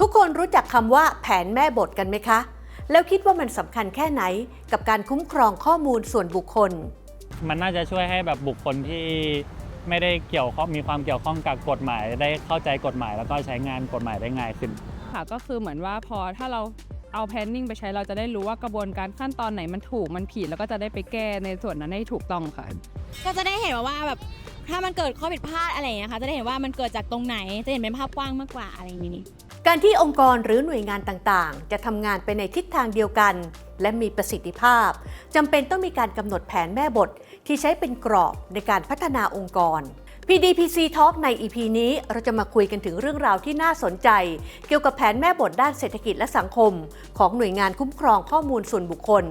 ทุกคนรู้จักคำว่าแผนแม่บทกันไหมคะ แล้วคิดว่ามันสำคัญแค่ไหนกับการคุ้มครองข้อมูลส่วนบุคคล มันน่าจะช่วยให้แบบบุคคลที่ไม่ได้เกี่ยวข้องมีความเกี่ยวข้องกับกฎหมายได้เข้าใจกฎหมายแล้วก็ใช้งานกฎหมายได้ง่ายขึ้น ค่ะก็คือเหมือนว่าพอถ้าเราเอาแพนนิ่งไปใช้เราจะได้รู้ว่ากระบวนการขั้นตอนไหนมันถูกมันผิดแล้วก็จะได้ไปแก้ในส่วนนั้นให้ถูกต้องค่ะ ก็จะได้เห็นว่าแบบถ้ามันเกิดข้อผิดพลาดอะไรอย่างเงี้ยค่ะจะได้เห็นว่ามันเกิดจากตรงไหนจะเห็นเป็นภาพกว้างมากกว่าอะไรอย่างนี้การที่องค์กรหรือหน่วยงานต่างๆ จะทำงานไปในทิศทางเดียวกัน และมีประสิทธิภาพจำเป็นต้องมีการกำหนดแผนแม่บทที่ใช้เป็นกรอบในการพัฒนาองค์กร PDPC Talk ใน EP นี้เราจะมาคุยกันถึงเรื่องราวที่น่าสนใจ เกี่ยวกับแผนแม่บทด้านเศรษฐกิจและสังคม ของหน่วยงานคุ้มครองข้อมูลส่วนบุคคล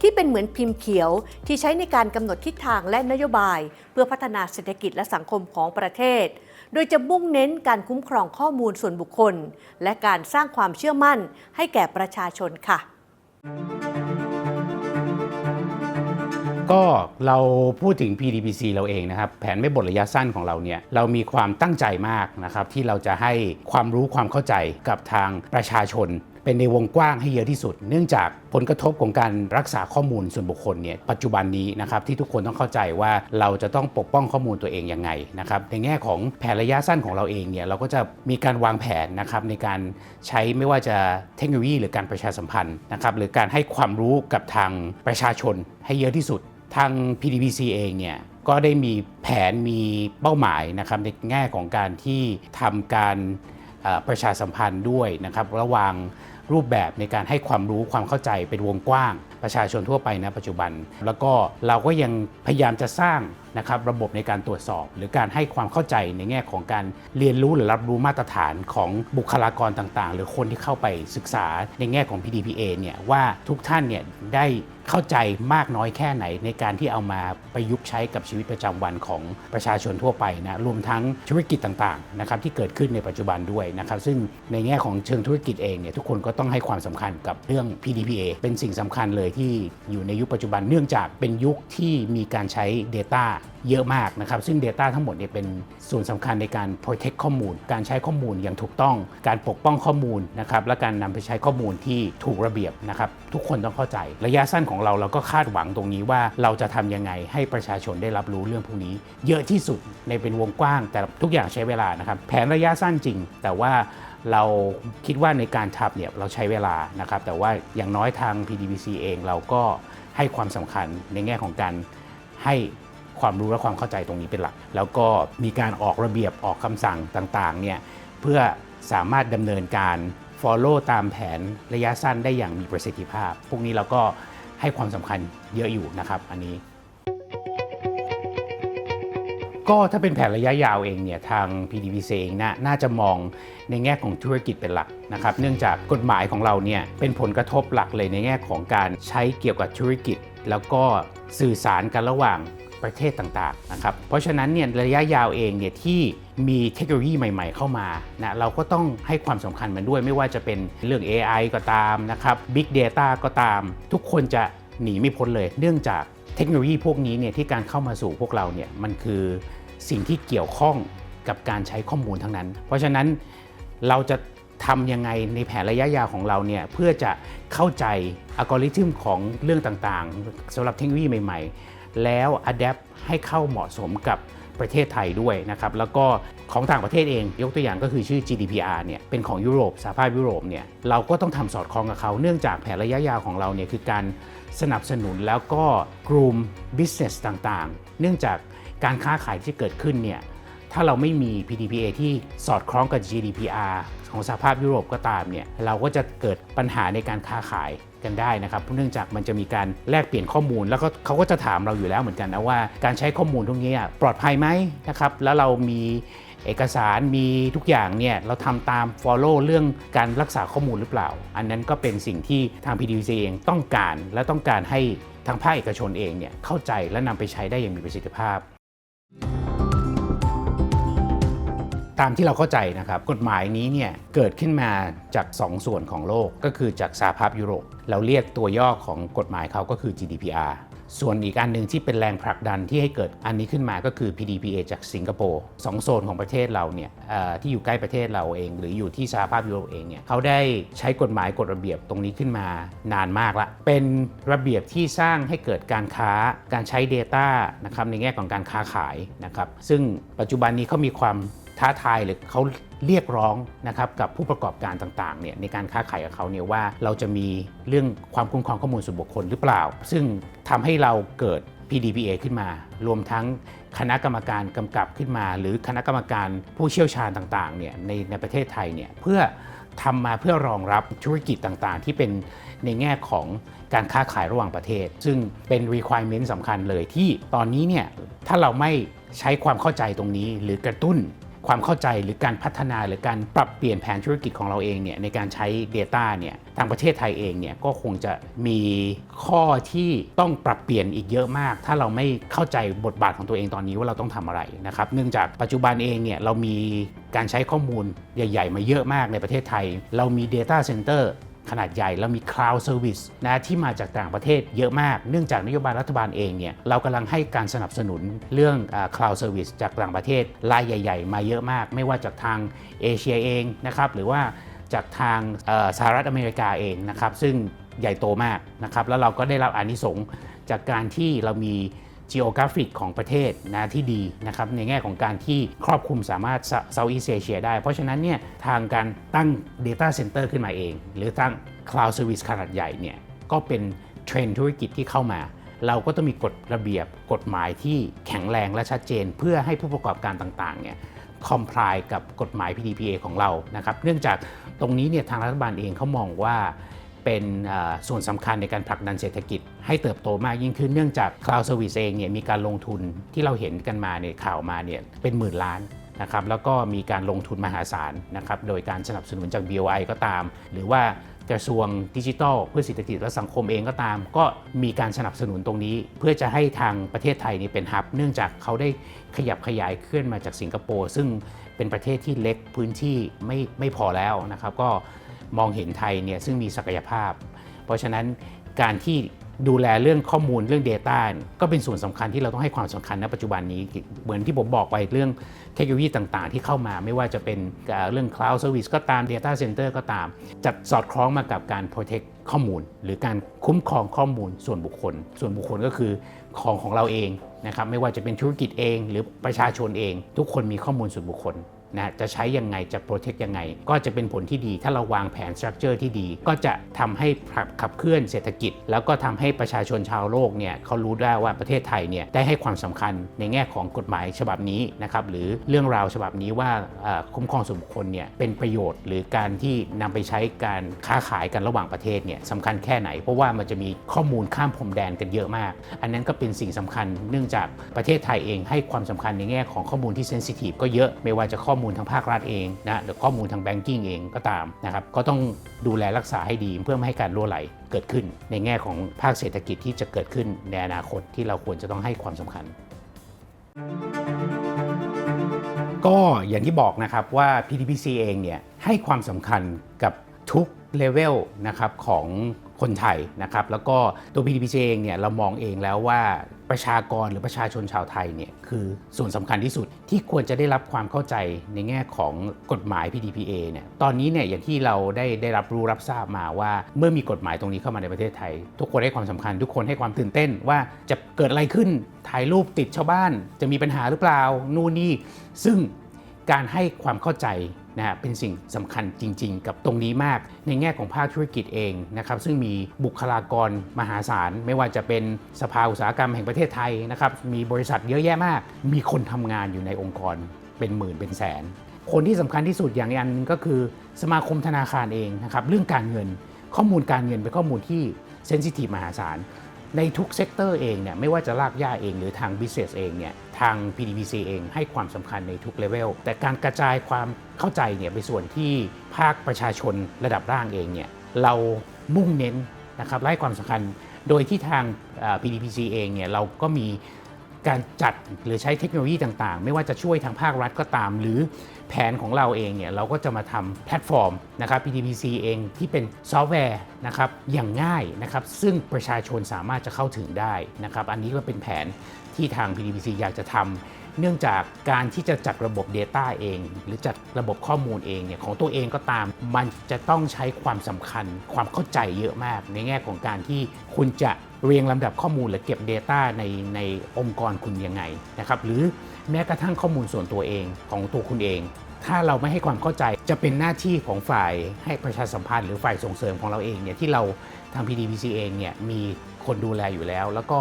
ที่เป็นเหมือนพิมพ์เขียวที่ใช้ในการกำหนดทิศทางและนโยบาย เพื่อพัฒนาเศรษฐกิจและสังคมของประเทศ โดยจะมุ่งเน้นการคุ้มครองข้อมูลส่วนบุคคล และการสร้างความเชื่อมั่นให้แก่ประชาชนค่ะ ก็เราพูดถึง PDPC เราเองนะครับ แผนไม่บทระยะสั้นของเราเนี่ยเรามีความตั้งใจมากนะครับที่เราจะให้ความรู้ความเข้าใจกับทางประชาชนเป็นในวงกว้างให้เยอะที่สุด เนื่องจากผลกระทบของการรักษาข้อมูลส่วนบุคคลเนี่ยปัจจุบันนี้นะครับที่ทุกคนต้องเข้าใจว่าเราจะต้องปกป้องข้อมูลตัวเองยังไงนะครับในแง่ของแผนระยะสั้นของเราเองเนี่ยเราก็จะมีการวางแผนนะครับในการใช้ไม่ว่าจะเทคโนโลยีหรือการประชาสัมพันธ์นะครับหรือการให้ความรู้กับทางประชาชนให้เยอะที่สุด ทาง PDPC เองเนี่ยก็ได้มีแผนมีเป้าหมายนะครับในแง่ของการที่ทำการประชาสัมพันธ์ด้วยนะครับระหว่างรูปแบบในการให้ความรู้ความเข้าใจเป็นวงกว้าง ประชาชนทั่วไปนะปัจจุบัน แล้วก็เราก็ยังพยายามจะสร้างนะครับระบบในการตรวจสอบ หรือการให้ความเข้าใจในแง่ของการเรียนรู้หรือรับรู้มาตรฐานของบุคลากรต่างๆ หรือคนที่เข้าไปศึกษาในแง่ของ PDPA เนี่ยว่าทุกท่านเนี่ยได้เข้าใจมากน้อยแค่ไหนในการที่เอามาประยุกต์ใช้กับชีวิตประจำวันของประชาชนทั่วไปนะรวมทั้งธุรกิจต่างๆนะครับที่เกิดขึ้นในปัจจุบันด้วยนะครับซึ่งในแง่ของเชิงธุรกิจเองเนี่ยทุกคนก็ต้องให้ความสำคัญกับเรื่อง PDPA เป็นสิ่งสำคัญเลยที่อยู่ในยุคปัจจุบันเนื่องจากเป็นยุคที่มีการใช้ Data เยอะมากนะครับ ซึ่ง Data ทั้งหมดเนี่ยเป็นส่วนสำคัญในการ protect ข้อมูล การใช้ข้อมูลอย่างถูกต้อง การปกป้องข้อมูลนะครับ และการนำไปใช้ข้อมูลที่ถูกระเบียบนะครับ ทุกคนต้องเข้าใจ ระยะสั้นของเราเราก็คาดหวังตรงนี้ว่าเราจะทำยังไงให้ประชาชนได้รับรู้เรื่องพวกนี้ เยอะที่สุดในเป็นวงกว้าง แต่ทุกอย่างใช้เวลานะครับ แผนระยะสั้นจริง แต่ว่า เราคิดว่าในการทำเนี่ยเราใช้เวลานะครับ แต่ว่าอย่างน้อยทาง PDBC เองเราก็ให้ความสำคัญในแง่ของการให้ความรู้และความเข้าใจตรงนี้เป็นหลัก แล้วก็มีการออกระเบียบออกคำสั่งต่างๆเนี่ยเพื่อสามารถดำเนินการ follow ตามแผนระยะสั้นได้อย่างมีประสิทธิภาพ พวกนี้เราก็ให้ความสำคัญเยอะอยู่นะครับอันนี้ ก็ถ้าเป็นแผนระยะยาวเองเนี่ยทาง PDPC เองนะน่าจะมองในแง่ของธุรกิจเป็นหลักนะครับเนื่องจากกฎหมายของเราเนี่ยเป็นผลกระทบหลักเลยในแง่ของการใช้เกี่ยวกับธุรกิจ แล้วก็สื่อสารกันระหว่างประเทศต่างๆนะครับเพราะฉะนั้นเนี่ยระยะยาวเองเนี่ยที่มีเทคโนโลยีใหม่ๆ เข้ามานะเราก็ต้องให้ความสำคัญมันด้วยไม่ว่าจะเป็นเรื่อง AI ก็ตามนะครับ Big Data ก็ตาม ทุกคนจะหนีไม่พ้นเลย เนื่องจาก เทคโนโลยีพวกนี้เนี่ยที่การเข้ามาสู่พวกเราเนี่ยมันคือสิ่งที่เกี่ยวข้องกับการใช้ข้อมูลทั้งนั้น เพราะฉะนั้นเราจะทำยังไงในแผนระยะยาวของเราเนี่ยเพื่อจะเข้าใจอัลกอริทึมของเรื่องต่างๆสำหรับเทคโนโลยีใหม่ ๆ แล้วอัดแอปให้เข้าเหมาะสมกับ ประเทศไทยด้วยนะครับแล้วก็ของต่างประเทศเองยกตัวอย่างก็คือชื่อ GDPR เนี่ยเป็นของยุโรปสหภาพยุโรปเนี่ยเราก็ต้องทำสอดคล้องกับเขาเนื่องจากแผนระยะยาวของเราเนี่ยคือการสนับสนุนแล้วก็กลุ่ม business ต่างๆ เนื่องจากการค้าขายที่เกิดขึ้นเนี่ยถ้าเราไม่มี PDPA ที่สอดคล้องกับ GDPR ของสหภาพยุโรปก็ตามเนี่ยเราก็จะเกิดปัญหาในการค้าขายกันได้นะครับเพราะเนื่องจากมันจะมีการแลกเปลี่ยนข้อมูล แล้วก็เขาก็จะถามเราอยู่แล้วเหมือนกันนะว่าการใช้ข้อมูลตรงนี้ปลอดภัยไหมนะครับแล้วเรามีเอกสารมีทุกอย่างเนี่ยเราทำตาม follow เรื่องการรักษาข้อมูลหรือเปล่า อันนั้นก็เป็นสิ่งที่ทาง PDPC เองต้องการและต้องการให้ทางภาคเอกชนเองเนี่ยเข้าใจและนำไปใช้ได้อย่างมีประสิทธิภาพ ตามที่เราเข้าใจนะครับกฎหมายนี้เนี่ยเกิดขึ้นมาจาก 2 ส่วนของโลกก็คือจากสหภาพยุโรป เราเรียกตัวย่อของกฎหมายเขาก็คือ GDPR ส่วนอีกอันหนึ่งที่เป็นแรงผลักดันที่ให้เกิดอันนี้ขึ้นมาก็คือ PDPA จากสิงคโปร์สองโซนของประเทศเราเนี่ยที่อยู่ใกล้ประเทศเราเอง หรืออยู่ที่สหภาพยุโรปเองเนี่ยเขาได้ใช้กฎหมายกฎระเบียบตรงนี้ขึ้นมานานมากละเป็นระเบียบที่สร้างให้เกิดการค้าการใช้ Data นะครับในแง่ของการค้าขายนะครับซึ่งปัจจุบันนี้เขามีความ ท้าทายหรือเขาเรียกร้องนะครับกับผู้ประกอบการต่างๆเนี่ยในการค้าขายกับเขาเนี่ยว่าเราจะมีเรื่องความคุ้มครองข้อมูลส่วนบุคคลหรือเปล่า ซึ่งทำให้เราเกิด PDPA ขึ้นมา รวมทั้งคณะกรรมการกำกับขึ้นมา หรือคณะกรรมการผู้เชี่ยวชาญต่างๆเนี่ยในในประเทศไทยเนี่ยเพื่อทำมาเพื่อรองรับธุรกิจต่างๆ ที่เป็นในแง่ของการค้าขายระหว่างประเทศ ซึ่งเป็น requirement สำคัญเลยที่ตอนนี้เนี่ยถ้าเราไม่ใช้ความเข้าใจตรงนี้ หรือกระตุ้น ความเข้าใจหรือการพัฒนาหรือการปรับเปลี่ยนแผนธุรกิจของเราเองเนี่ยในการใช้ Data เนี่ยทางประเทศไทยเองเนี่ยก็คงจะมีข้อที่ต้องปรับเปลี่ยนอีกเยอะมาก ถ้าเราไม่เข้าใจบทบาทของตัวเองตอนนี้ว่าเราต้องทำอะไรนะครับเนื่องจากปัจจุบันเองเนี่ยเรามีการใช้ข้อมูลใหญ่ ๆ มาเยอะมากในประเทศไทย เรามี Data Center ขนาดใหญ่แล้วมี Cloud Service นะที่มาจากต่างประเทศเยอะมาก เนื่องจากนโยบายรัฐบาลเองเนี่ยเรากำลังให้การสนับสนุนเรื่องอา Cloud Service จากต่างประเทศรายใหญ่ ๆ มาเยอะมาก ไม่ว่าจากทางเอเชียเองนะครับหรือว่าจากทางสหรัฐอเมริกาเองนะครับซึ่งใหญ่โตมากนะครับแล้วเราก็ได้รับอานิสงส์จากการที่เรามี geographic ของประเทศนะที่ดีนะครับในแง่ของการที่ครอบคลุมสามารถ Southeast Asia ได้ เพราะฉะนั้นเนี่ยทางการตั้ง Data Center ขึ้นมาเอง หรือตั้ง Cloud Service ขนาดใหญ่เนี่ยก็เป็นเทรนด์ธุรกิจที่เข้ามา เราก็ต้องมีกฎระเบียบกฎหมายที่แข็งแรงและชัดเจน เพื่อให้ผู้ประกอบการต่างๆเนี่ยคอมพลายกับกฎหมาย PDPA ของเรานะครับเนื่องจากตรงนี้เนี่ยทางรัฐบาลเองเขามองว่า เป็นอ่าส่วนสำคัญในการผลักดันเศรษฐกิจ ให้เติบโตมากยิ่งขึ้นเนื่องจาก Cloud Service เองเนี่ยมีการลงทุนที่เราเห็นกันมาเนี่ยข่าวมาเนี่ยเป็นหมื่นล้านนะครับแล้วก็มีการลงทุนมหาศาลนะครับโดยการสนับสนุนจาก BOI ก็ตาม หรือว่ากระทรวงดิจิทัลเพื่อเศรษฐกิจและสังคมเองก็ตาม ก็มีการสนับสนุนตรงนี้ เพื่อจะให้ทางประเทศไทยนี่เป็นฮับ เนื่องจากเขาได้ขยับขยายขึ้นมาจากสิงคโปร์ซึ่งเป็นประเทศที่เล็กพื้นที่ไม่ไม่พอแล้วนะครับ ก็ มองเห็นไทยเนี่ยซึ่งมีศักยภาพ เพราะฉะนั้นการที่ดูแลเรื่องข้อมูลเรื่อง Data ก็เป็นส่วนสำคัญที่เราต้องให้ความสำคัญณปัจจุบันนี้ เหมือนที่ผมบอกไปเรื่องเทคโนโลยีต่างๆ ที่เข้ามาไม่ว่าจะเป็นเอ่อเรื่อง Cloud Service ก็ตาม Data Center ก็ตาม จะสอดคล้องมากับการ protect ข้อมูล หรือการคุ้มครองข้อมูลส่วนบุคคล ส่วนบุคคลก็คือของของเราเองนะครับไม่ว่าจะเป็นธุรกิจเอง หรือประชาชนเอง ทุกคนมีข้อมูลส่วนบุคคล นะจะใช้ยังไงจะโปรเทคยังไง ก็จะเป็นผลที่ดี ถ้าเราวางแผนสตรัคเจอร์ที่ดี ก็จะทำให้ขับเคลื่อนเศรษฐกิจ แล้วก็ทำให้ประชาชนชาวโลกเนี่ยเขารู้ได้ว่าประเทศไทยเนี่ยได้ให้ความสำคัญในแง่ของกฎหมายฉบับนี้นะครับหรือเรื่องราวฉบับนี้ว่าคุ้มครองส่วนบุคคลเนี่ยเป็นประโยชน์ หรือการที่นำไปใช้การค้าขายกันระหว่างประเทศเนี่ยสำคัญแค่ไหน เพราะว่ามันจะมีข้อมูลข้ามพรมแดนกันเยอะมาก อันนั้นก็เป็นสิ่งสำคัญ เนื่องจากประเทศไทยเองให้ความสำคัญในแง่ของข้อมูลที่เซนซิทีฟก็เยอะไม่ว่าจะข้อมูลมูลทางภาครัฐเองนะหรือข้อมูลทางแบงกิ้งเองก็ตามนะครับก็ต้องดูแลรักษาให้ดีเพื่อไม่ให้การรั่วไหลเกิดขึ้น ในแง่ของภาคเศรษฐกิจที่จะเกิดขึ้นในอนาคตที่เราควรจะต้องให้ความสำคัญ ก็อย่างที่บอกนะครับว่า PTPC เองเนี่ยให้ความสำคัญกับทุกเลเวลนะครับของ คนไทยนะครับแล้วก็ตัว PTPC เองเนี่ยเรามองเองแล้วว่าประชากรหรือประชาชนชาวไทยเนี่ยคือส่วนสำคัญที่สุดที่ควรจะได้รับความเข้าใจในแง่ของกฎหมาย PDPA เนี่ยตอนนี้เนี่ยอย่างที่เราได้ได้รับรู้รับทราบมาว่า เมื่อมีกฎหมายตรงนี้เข้ามาในประเทศไทย ทุกคนให้ความสำคัญ ทุกคนให้ความตื่นเต้นว่าจะเกิดอะไรขึ้นถ่ายรูปติดชาวบ้าน จะมีปัญหาหรือเปล่านู่นนี่ซึ่งการให้ความเข้าใจ นะฮะเป็นสิ่งสำคัญจริง ๆ กับตรงนี้มากในแง่ของภาคธุรกิจเองนะครับซึ่งมีบุคลากรมหาศาล ไม่ว่าจะเป็นสภาอุตสาหกรรมแห่งประเทศไทยนะครับมีบริษัทเยอะแยะมาก มีคนทำงานอยู่ในองค์กรเป็นหมื่นเป็นแสน คนที่สำคัญที่สุดอย่างอันหนึงก็คือสมาคมธนาคารเองนะครับเรื่องการเงินข้อมูลการเงินเป็นข้อมูลที่เซนซิทีฟมหาศาล ในทุกเซกเตอร์เองเนี่ยไม่ว่าจะลากย่าเองหรือทาง business เองเนี่ยทาง PDPC เองให้ความสำคัญในทุกเลเวลแต่การกระจายความเข้าใจเนี่ยไปส่วนที่ภาคประชาชนระดับล่างเองเนี่ยเรามุ่งเน้นนะครับและให้ความสำคัญ โดยที่ทาง PDPC เองเนี่ยเราก็มี การจัดหรือใช้เทคโนโลยีต่างๆ ไม่ว่าจะช่วยทางภาครัฐก็ตาม หรือแผนของเราเองเนี่ยเราก็จะมาทำแพลตฟอร์มนะครับ PTPC เองที่เป็นซอฟต์แวร์นะครับอย่างง่ายนะครับ ซึ่งประชาชนสามารถจะเข้าถึงได้นะครับอันนี้ก็เป็นแผนที่ทาง PTPC อยากจะทำเนื่องจากการที่จะจัดระบบ Data เอง หรือจัดระบบข้อมูลเองเนี่ยของตัวเองก็ตาม มันจะต้องใช้ความสำคัญความเข้าใจเยอะมาก ในแง่ของการที่คุณจะ เรียงลำดับข้อมูลหรือเก็บ Data ในในองค์กรคุณยังไงนะครับหรือแม้กระทั่งข้อมูลส่วนตัวเองของตัวคุณเอง ถ้าเราไม่ให้ความเข้าใจจะเป็นหน้าที่ของฝ่ายให้ประชาสัมพันธ์หรือฝ่ายส่งเสริมของเราเองเนี่ยที่เราทาง PDPC เองเนี่ยมีคนดูแลอยู่แล้ว แล้วก็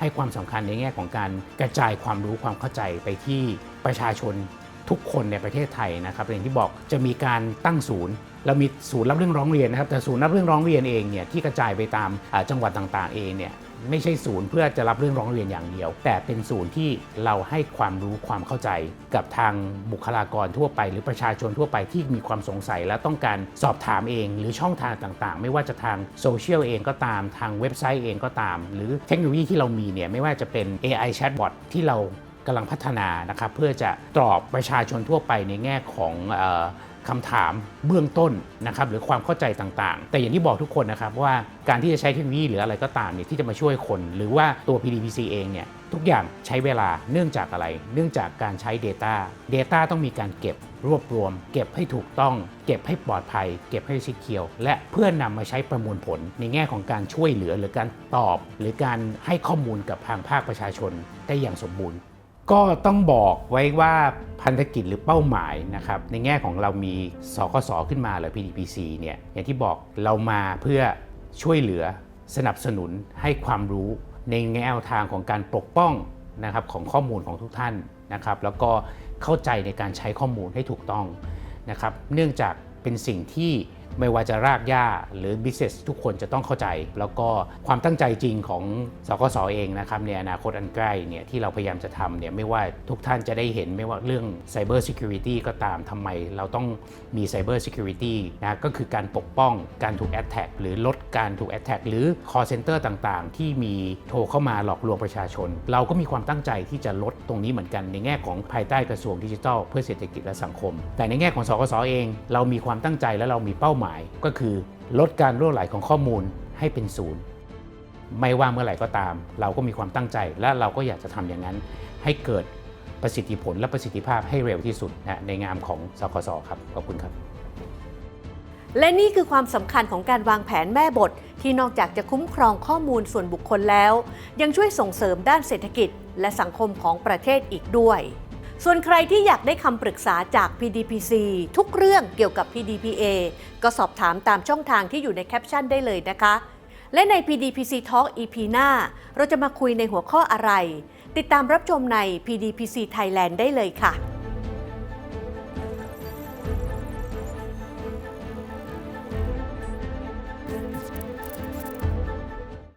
ให้ความสำคัญในแง่ของการกระจายความรู้ความเข้าใจไปที่ประชาชน ทุกคนในประเทศไทยนะครับอย่างที่บอกจะมีการตั้งศูนย์เรามีศูนย์รับเรื่องร้องเรียนนะครับแต่ศูนย์รับเรื่องร้องเรียนเองเนี่ยที่กระจายไปตามจังหวัดต่างๆเองเนี่ยไม่ใช่ศูนย์เพื่อจะรับเรื่องร้องเรียนอย่างเดียว แต่เป็นศูนย์ที่เราให้ความรู้ความเข้าใจกับทางบุคลากรทั่วไป หรือประชาชนทั่วไปที่มีความสงสัยและต้องการสอบถามเอง หรือช่องทางต่างๆ ไม่ว่าจะทางโซเชียลเองก็ตามทางเว็บไซต์เองก็ตาม หรือเทคโนโลยีที่เรามีเนี่ยไม่ว่าจะเป็น AI chatbot ที่เราำลังพัฒนานะครับเพื่อจะตอบประชาชนทั่วไปในแง่ของออคำถามเบื้องต้นนะครับหรือความเข้าใจต่างๆ แต่อย่างที่บอกทุกคนนะครับว่าการที่จะใช้เทคโนโลยีหรืออะไรก็ตามเนี่ยที่จะมาช่วยคน หรือว่าตัว PDPC เองเนี่ยทุกอย่างใช้เวลาเนื่องจากอะไร เนื่องจากการใช้ Data Data ต้องมีการเก็บรวบรวม เก็บให้ถูกต้อง เก็บให้ปลอดภัย เก็บให้ซิเคียว และเพื่อนนำมาใช้ประมวลผล ในแง่ของการช่วยเหลือหรือการตอบ หรือการให้ข้อมูลกับทางภาคประชาชนได้อย่างสมบูรณ์ ก็ต้องบอกไว้ว่าพันธกิจหรือเป้าหมายนะครับในแง่ของเรามีสกสขึ้นมาหรือ PDPC เนี่ยอย่างที่บอกเรามาเพื่อช่วยเหลือสนับสนุนให้ความรู้ในแนวทางของการปกป้องนะครับของข้อมูลของทุกท่านนะครับ แล้วก็เข้าใจในการใช้ข้อมูลให้ถูกต้องนะครับ เนื่องจากเป็นสิ่งที่ ไม่ว่าจะรากหญ้าหรือ business ทุกคนจะต้องเข้าใจ แล้วก็ความตั้งใจจริงของสกสอเองนะครับในอนาคตอันใกล้เนี่ยที่เราพยายามจะทำเนี่ยไม่ว่าทุกท่านจะได้เห็นไม่ว่าเรื่อง Cyber Security ก็ตามทำไมเราต้องมี Cyber Security นะก็คือการปกป้องการถูก Attack หรือลดการถูก Attack หรือ Call Center ต่างๆ ที่มีโทรเข้ามาหลอกลวงประชาชน เราก็มีความตั้งใจที่จะลดตรงนี้เหมือนกันในแง่ของภายใต้กระทรวงดิจิทัล เพื่อเศรษฐกิจและสังคม แต่ในแง่ของสกสอเอง เรามีความตั้งใจและเรามีเป้าหมายก็คือ ลดการรั่วไหลของข้อมูลให้เป็นศูนย์ ไม่ว่าเมื่อไหร่ก็ตาม เราก็มีความตั้งใจ และเราก็อยากจะทำอย่างนั้น ให้เกิดประสิทธิผลและประสิทธิภาพให้เร็วที่สุดนะในงามของสกสครับขอบคุณครับ และนี่คือความสำคัญของการวางแผนแม่บท ที่นอกจากจะคุ้มครองข้อมูลส่วนบุคคลแล้ว ยังช่วยส่งเสริมด้านเศรษฐกิจ และสังคมของประเทศอีกด้วย ส่วนใครที่อยากได้คำปรึกษาจาก PDPC ทุกเรื่องเกี่ยวกับ PDPA ก็สอบถามตามช่องทางที่อยู่ในแคปชั่นได้เลยนะคะ และใน PDPC Talk EP หน้า เราจะมาคุยในหัวข้ออะไร ติดตามรับชมใน PDPC Thailand ได้เลยค่ะ